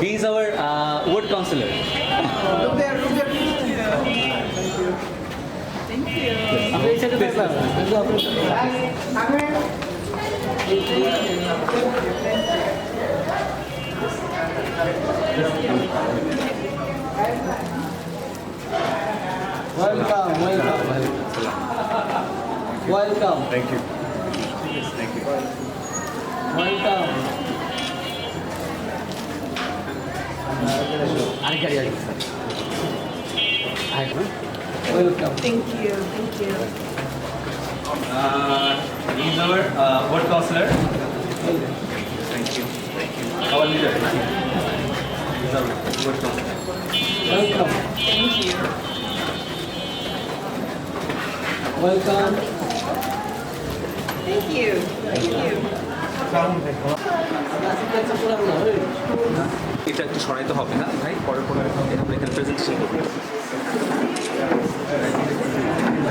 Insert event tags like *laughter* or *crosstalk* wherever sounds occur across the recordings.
He's our uh, counselor. Thank you. Welcome, welcome. Welcome. Thank you. Thank you. Welcome. আরেক গাড়ি আরেক sir welcome Thank you, thank you. Uh, he is our uh, ward councillor. Thank you. Thank you. Our leader. He is our ward councillor. Welcome. Thank you. Welcome. Thank you, thank you. এটা একটু সরাইতে হবে হ্যাঁ? ভাই পরে পরে আমরা এখানে প্রেজেন্টেশন করব।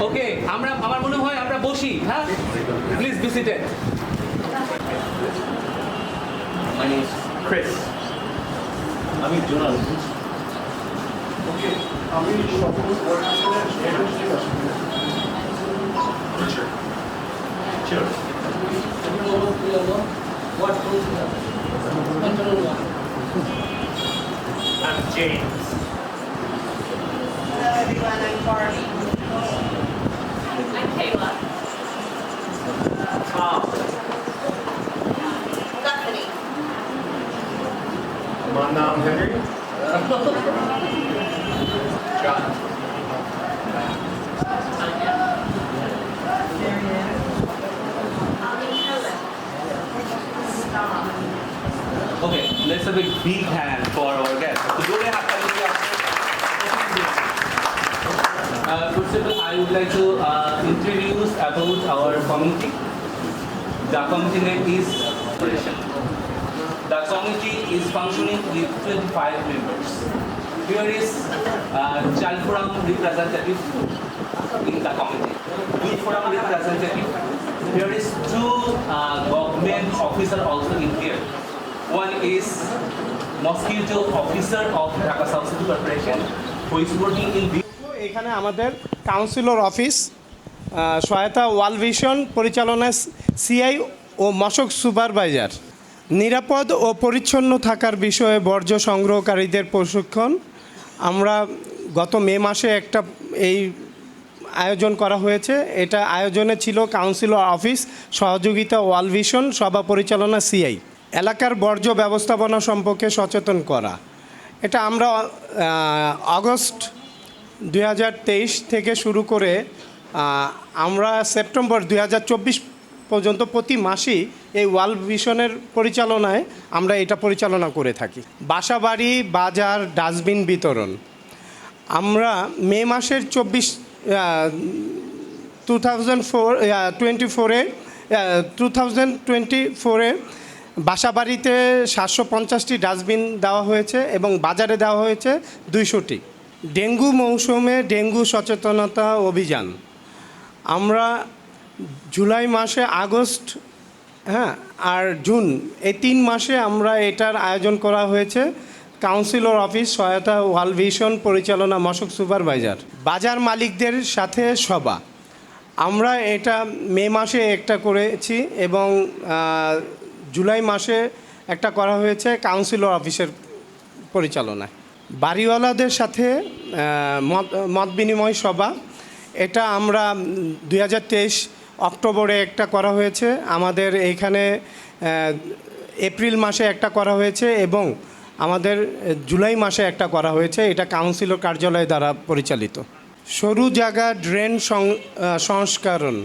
ওকে আমরা আমার মনে হয় আমরা বসি হ্যাঁ? Please be seated my name is Chris আমি জোনাল ওকে আমি সকল Sure. I'm James. Hello everyone, I'm Barbie. I'm Kayla. Tom. Bethany. My naam Henry. *laughs* Scott. Okay, let's have a big hand for our guests. So, do they have uh, first of all, I would like to uh, introduce about our committee. The committee name is The committee is functioning with 25 members. Here is uh, Child representative in the committee. Youth representative. Here is two uh, government officer also in here. One is mosquito officer of Dhaka South City Corporation, who is working in this এখানে আমাদের councillor office সহায়তা ওয়াল vision পরিচালনা CI ও মশক supervisor. নিরাপদ ও পরিচ্ছন্ন থাকার বিষয়ে বর্জ্য সংগ্রহকারীদের প্রশিক্ষণ। আমরা গত মে মাসে একটা এই আয়োজন করা হয়েছে। এটা আয়োজনে ছিল কাউন্সিলর অফিস সহযোগিতা ওয়াল ভিশন, সভা পরিচালনা সিআই এলাকার বর্জ্য ব্যবস্থাপনা সম্পর্কে সচেতন করা এটা আমরা আগস্ট দুই হাজার তেইশ থেকে শুরু করে আমরা সেপ্টেম্বর দু হাজার চব্বিশ পর্যন্ত প্রতি মাসেই এই ওয়াল ভিশনের পরিচালনায় আমরা এটা পরিচালনা করে থাকি বাসাবাড়ি বাজার ডাস্টবিন বিতরণ আমরা মে মাসের চব্বিশ টু থাউজেন্ড ফোর টোয়েন্টি ফোরে টু থাউজেন্ড টোয়েন্টি ফোরে বাসাবাড়িতে সাতশো পঞ্চাশটি ডাস্টবিন দেওয়া হয়েছে এবং বাজারে দেওয়া হয়েছে দুইশোটি। ডেঙ্গু মৌসুমে ডেঙ্গু সচেতনতা অভিযান। আমরা জুলাই মাসে আগস্ট হ্যাঁ আর জুন, এই তিন মাসে আমরা এটার আয়োজন করা হয়েছে। কাউন্সিলর অফিস, সহায়তা, ওয়াল ভিশন পরিচালনা, মশক সুপারভাইজার। বাজার মালিকদের সাথে সভা। আমরা এটা মে মাসে একটা করেছি এবং জুলাই মাসে একটা করা হয়েছে কাউন্সিলর অফিসের পরিচালনায়। বাড়িওয়ালাদের সাথে মত মত বিনিময় সভা। এটা আমরা দু হাজার তেইশ অক্টোবরে একটা করা হয়েছে। আমাদের এইখানে এপ্রিল মাসে একটা করা হয়েছে এবং আমাদের জুলাই মাসে একটা করা হয়েছে। এটা কাউন্সিলর কার্যালয় দ্বারা পরিচালিত। সরু জায়গা ড্রেন সংস্করণ।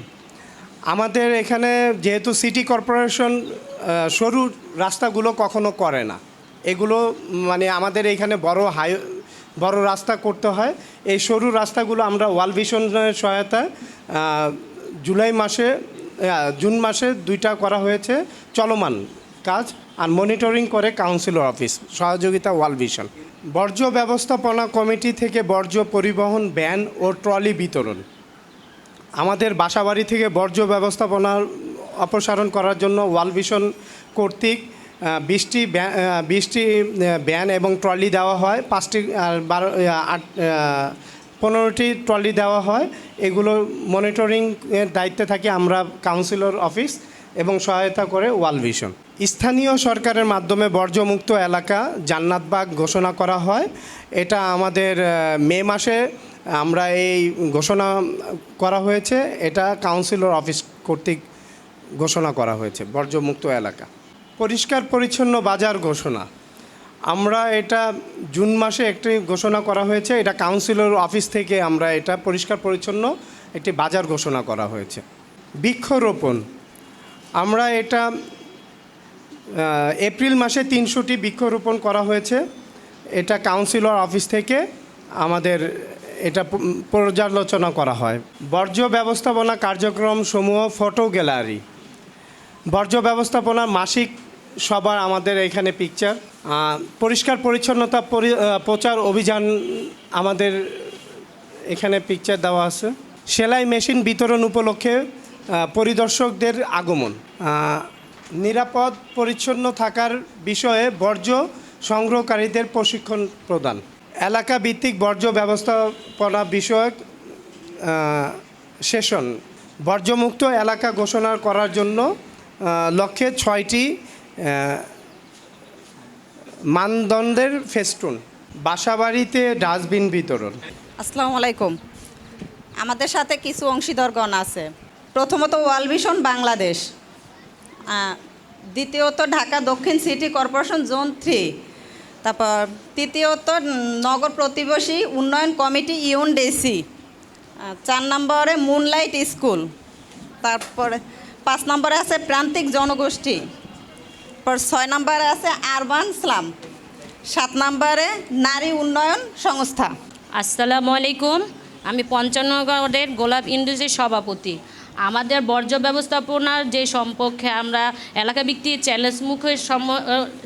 আমাদের এখানে যেহেতু সিটি কর্পোরেশন সরু রাস্তাগুলো কখনো করে না। এগুলো মানে আমাদের এখানে বড় হাই, বড় রাস্তা করতে হয়। এই সরু রাস্তাগুলো আমরা ওয়াল ভিশনের সহায়তায় জুলাই মাসে জুন মাসে দুইটা করা হয়েছে চলমান কাজ আর মনিটরিং করে কাউন্সিলর অফিস, সহযোগিতা ওয়াল ভিশন। বর্জ্য ব্যবস্থাপনা কমিটি থেকে বর্জ্য পরিবহন ব্যান ও ট্রলি বিতরণ। আমাদের বাসাবাড়ি থেকে বর্জ্য ব্যবস্থাপনার অপসারণ করার জন্য ওয়াল ভিশন কর্তৃক বিশটি বিশটি ব্যান এবং ট্রলি দেওয়া হয়, পাঁচটি আর বারো আট পনেরোটি ট্রলি দেওয়া হয়। এগুলো মনিটরিং এর দায়িত্বে থাকি আমরা কাউন্সিলর অফিস এবং সহায়তা করে ওয়াল ভিশন। স্থানীয় সরকারের মাধ্যমে বর্জ্যমুক্ত এলাকা জান্নাতবাগ ঘোষণা করা হয়। এটা আমাদের মে মাসে আমরা এই ঘোষণা করা হয়েছে, এটা কাউন্সিলর অফিস কর্তৃক ঘোষণা করা হয়েছে, বর্জ্যমুক্ত এলাকা। পরিষ্কার পরিচ্ছন্ন বাজার ঘোষণা। আমরা এটা জুন মাসে একটি ঘোষণা করা হয়েছে, এটা কাউন্সিলর অফিস থেকে আমরা এটা পরিষ্কার পরিচ্ছন্ন একটি বাজার ঘোষণা করা হয়েছে। বৃক্ষরোপণ। আমরা এটা এপ্রিল মাসে তিনশোটি বৃক্ষরোপণ করা হয়েছে। এটা কাউন্সিলর অফিস থেকে আমাদের এটা পর্যালোচনা করা হয়। বর্জ্য ব্যবস্থাপনা কার্যক্রম সমূহ ফটো গ্যালারি। বর্জ্য ব্যবস্থাপনা মাসিক সবার আমাদের এখানে পিকচার পরিষ্কার পরিচ্ছন্নতা পরি- প্রচার অভিযান আমাদের এখানে পিকচার দেওয়া আছে। সেলাই মেশিন বিতরণ উপলক্ষে পরিদর্শকদের আগমন। নিরাপদ পরিচ্ছন্ন থাকার বিষয়ে বর্জ্য সংগ্রহকারীদের প্রশিক্ষণ প্রদান। এলাকা ভিত্তিক বর্জ্য ব্যবস্থাপনা বিষয়ক সেশন। বর্জ্যমুক্ত এলাকা ঘোষণা করার জন্য লক্ষ্যে ছয়টি মানদণ্ডের ফেস্টুন। বাসাবাড়িতে ডাস্টবিন বিতরণ। আসসালামু আলাইকুম। আমাদের সাথে কিছু অংশীদারগণ আছে। প্রথমত ওয়াল ভিশন বাংলাদেশ। দ্বিতীয়ত ঢাকা দক্ষিণ সিটি কর্পোরেশন জোন থ্রি। তারপর তৃতীয়ত নগর প্রতিবেশী উন্নয়ন কমিটি ইউনডেসি। চার নম্বরে মুনলাইট স্কুল। তারপরে পাঁচ নম্বরে আছে প্রান্তিক জনগোষ্ঠী। তারপর ছয় নম্বরে আছে আরবান স্লাম সাত নম্বরে নারী উন্নয়ন সংস্থা। আসসালামু আলাইকুম। আমি পঞ্চান্নগরের গোলাপ ইন্ডাস্ট্রির সভাপতি। আমাদের বর্জ্য ব্যবস্থাপনার যে সম্পর্কে আমরা এলাকা ভিত্তিক চ্যালেঞ্জ মুখে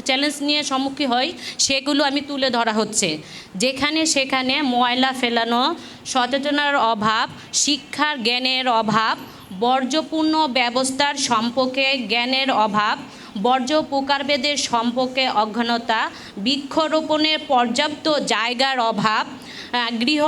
চ্যালেঞ্জ নিয়ে সম্মুখীন হই, সেগুলো আমি তুলে ধরা হচ্ছে। যেখানে সেখানে ময়লা ফেলানো, সচেতনার অভাব, শিক্ষার জ্ঞানের অভাব, বর্জ্যপূর্ণ ব্যবস্থার সম্পর্কে জ্ঞানের অভাব বর্জ্য প্রকারভেদের সম্পর্কে অজ্ঞানতা, বৃক্ষরোপণের পর্যাপ্ত জায়গার অভাব গৃহ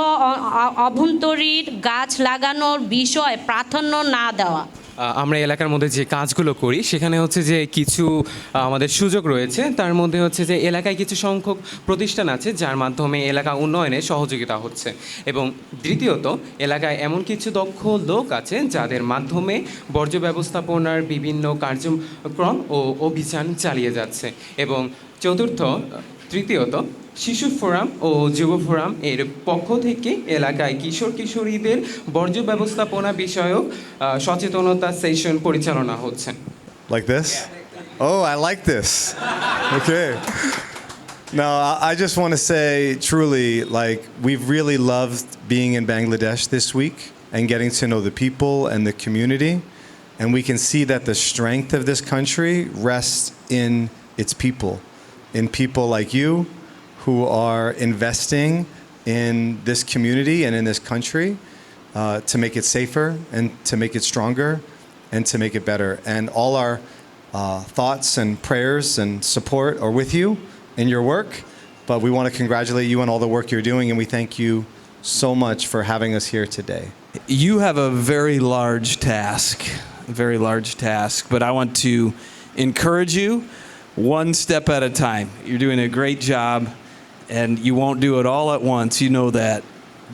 অভ্যন্তরীণ গাছ লাগানোর বিষয় প্রাধান্য না দেওয়া। আমরা এলাকার মধ্যে যে কাজগুলো করি, সেখানে হচ্ছে যে কিছু আমাদের সুযোগ রয়েছে। তার মধ্যে হচ্ছে যে এলাকায় কিছু সংখ্যক প্রতিষ্ঠান আছে, যার মাধ্যমে এলাকা উন্নয়নে সহযোগিতা হচ্ছে। এবং দ্বিতীয়ত, এলাকায় এমন কিছু দক্ষ লোক আছে, যাদের মাধ্যমে বর্জ্য ব্যবস্থাপনার বিভিন্ন কার্যক্রম ও অভিযান চালিয়ে যাচ্ছে। এবং চতুর্থ, তৃতীয়ত শিশু ফোরাম ও যুব ফোরাম এর পক্ষ থেকে এলাকায় কিশোর কিশোরীদের বর্জ্য ব্যবস্থাপনা বিষয়ক আহ, সচেতনতা সেশন পরিচালনা হচ্ছে Like this? Oh, I like this. Okay. No, I- I just want to say truly, like, we've really loved being in Bangladesh this week and getting to know the people and the community. And we can see that the strength of this country rests in its people, in people like you who are investing in this community and in this country uh, to make it safer and to make it stronger and to make it better. And all our uh, thoughts and prayers and support are with you in your work. But we want to congratulate you on all the work you're doing, and we thank you so much for having us here today. you have a very large task, a very large task, but I want to encourage you one step at a time. You're doing a great job, and you won't do it all at once, you know that,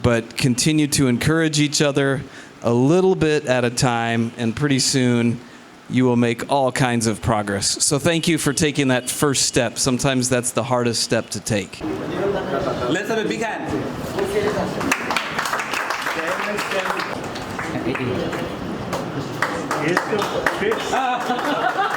but continue to encourage each other a little bit at a time, and pretty soon you will make all kinds of progress. So thank you for taking that first step. Sometimes that's the hardest step to take. Let's have a big hand. Here's the fifth.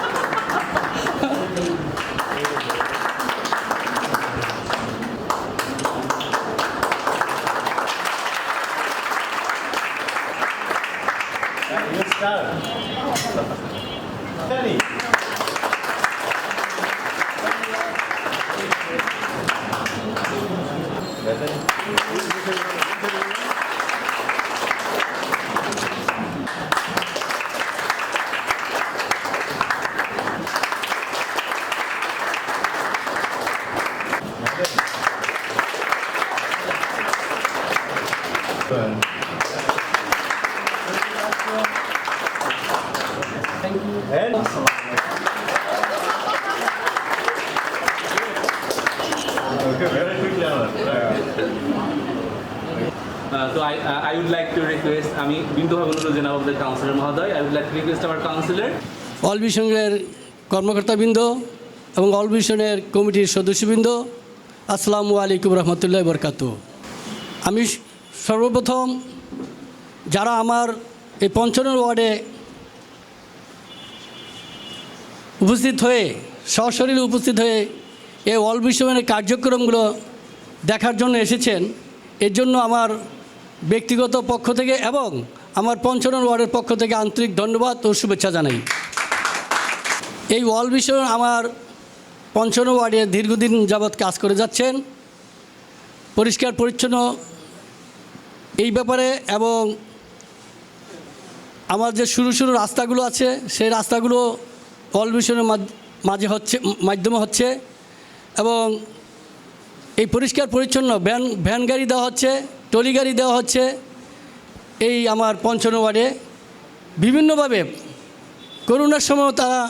Okay, very quickly. Uh, so I, uh, I would like to request, আমি বিন্দু ভাবনুর জেনা of the councillor মহোদয় I would like to request our councillor World ভিশনের কর্মকর্তাবৃন্দ এবং all ভিশনের কমিটির সদস্যবৃন্দ আসসালামু আলাইকুম রহমতুল্লাহ বরকাত আমি সর্বপ্রথম যারা আমার এই পঞ্চান্ন ওয়ার্ডে উপস্থিত হয়ে, সশরীরে উপস্থিত হয়ে এই অল ভিশনের কার্যক্রমগুলো দেখার জন্য এসেছেন, এর জন্য আমার ব্যক্তিগত পক্ষ থেকে এবং আমার পঞ্চান্ন ওয়ার্ডের পক্ষ থেকে আন্তরিক ধন্যবাদ ও শুভেচ্ছা জানাই। এই ওয়াল বিষয় আমার পঞ্চম ওয়ার্ডে দীর্ঘদিন যাবৎ কাজ করে যাচ্ছেন, পরিষ্কার পরিচ্ছন্ন এই ব্যাপারে এবং আমার যে শুরু শুরু রাস্তাগুলো আছে, সেই রাস্তাগুলো ওয়াল বিষয়ের মাঝে হচ্ছে, মাধ্যমে হচ্ছে এবং এই পরিষ্কার পরিচ্ছন্ন ভ্যান ভ্যান গাড়ি দেওয়া হচ্ছে টলি গাড়ি দেওয়া হচ্ছে এই আমার পঞ্চম ওয়ার্ডে। বিভিন্নভাবে করোনার সময় তারা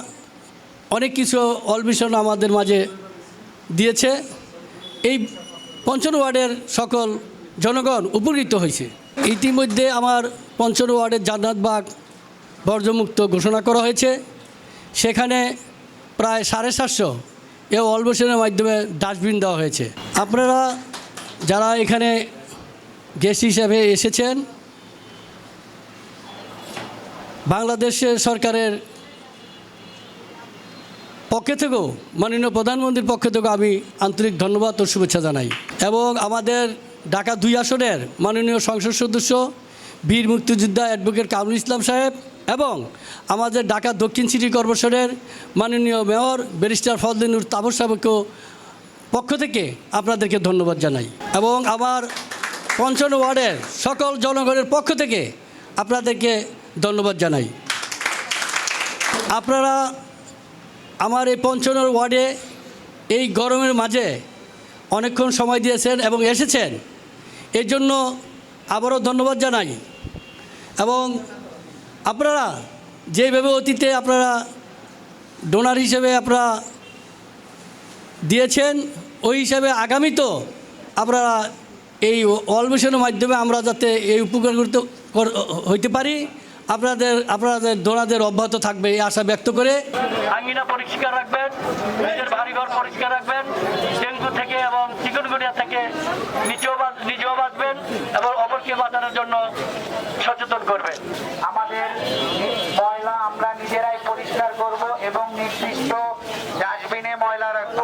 অনেক কিছু অলভিশন আমাদের মাঝে দিয়েছে। এই পঞ্চম ওয়ার্ডের সকল জনগণ উপকৃত হয়েছে। ইতিমধ্যে আমার পঞ্চম ওয়ার্ডের জান্নাতবাগ বর্জ্যমুক্ত ঘোষণা করা হয়েছে। সেখানে প্রায় সাড়ে সাতশো এ অলভিশনের মাধ্যমে ডাস্টবিন দেওয়া হয়েছে। আপনারা যারা এখানে গেস্ট হিসাবে এসেছেন, বাংলাদেশের সরকারের পক্ষে থেকেও, মাননীয় প্রধানমন্ত্রীর পক্ষ থেকেও আমি আন্তরিক ধন্যবাদ ও শুভেচ্ছা জানাই। এবং আমাদের ঢাকা দুই আসনের মাননীয় সংসদ সদস্য, বীর মুক্তিযোদ্ধা অ্যাডভোকেট কামরুল ইসলাম সাহেব এবং আমাদের ঢাকা দক্ষিণ সিটি কর্পোরেশনের মাননীয় মেয়র ব্যারিস্টার ফজলিনুর তাবর সাহেবকেও পক্ষ থেকে আপনাদেরকে ধন্যবাদ জানাই এবং আমার পঞ্চান্ন ওয়ার্ডের সকল জনগণের পক্ষ থেকে আপনাদেরকে ধন্যবাদ জানাই। আপনারা আমার এই পঞ্চনের ওয়ার্ডে এই গরমের মাঝে অনেকক্ষণ সময় দিয়েছেন এবং এসেছেন। এর জন্য আবারও ধন্যবাদ জানাই। এবং আপনারা যেভাবে অতীতে আপনারা ডোনার হিসেবে আপনারা দিয়েছেন, ওই হিসাবে আগামীতেও আপনারা এই অলমিশনের মাধ্যমে আমরা যাতে এই উপকার করতে কর- হইতে পারি, আপনাদের আপনাদের ডোনাদের অব্যাহত থাকবে এই আশা ব্যক্ত করে। আঙ্গিনা পরিষ্কার রাখবেন। মানুষের জন্য সচেতন করবে। আমাদের ময়লা আমরা নিজেরাই পরিষ্কার করব এবং নির্দিষ্ট ডাস্টবিনে ময়লা রাখব।